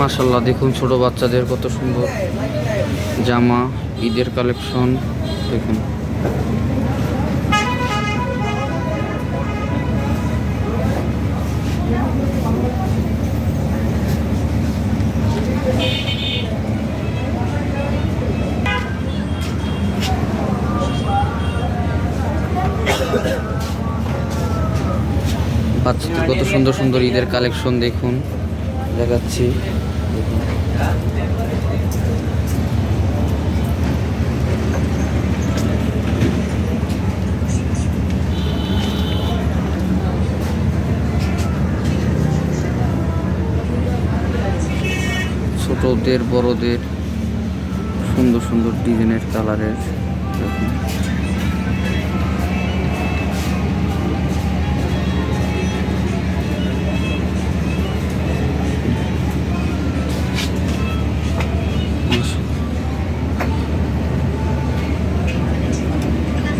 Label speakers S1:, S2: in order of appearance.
S1: মাশাল্লাহ দেখুন ছোট বাচ্চাদের কত সুন্দর জামা, ঈদের কালেকশন, দেখুন। বাচ্চাদের কত সুন্দর সুন্দর ঈদের কালেকশন, দেখুন। দেখাচ্ছি। ছোটদের বড়দের সুন্দর সুন্দর ডিজাইনের কালারের দেখুন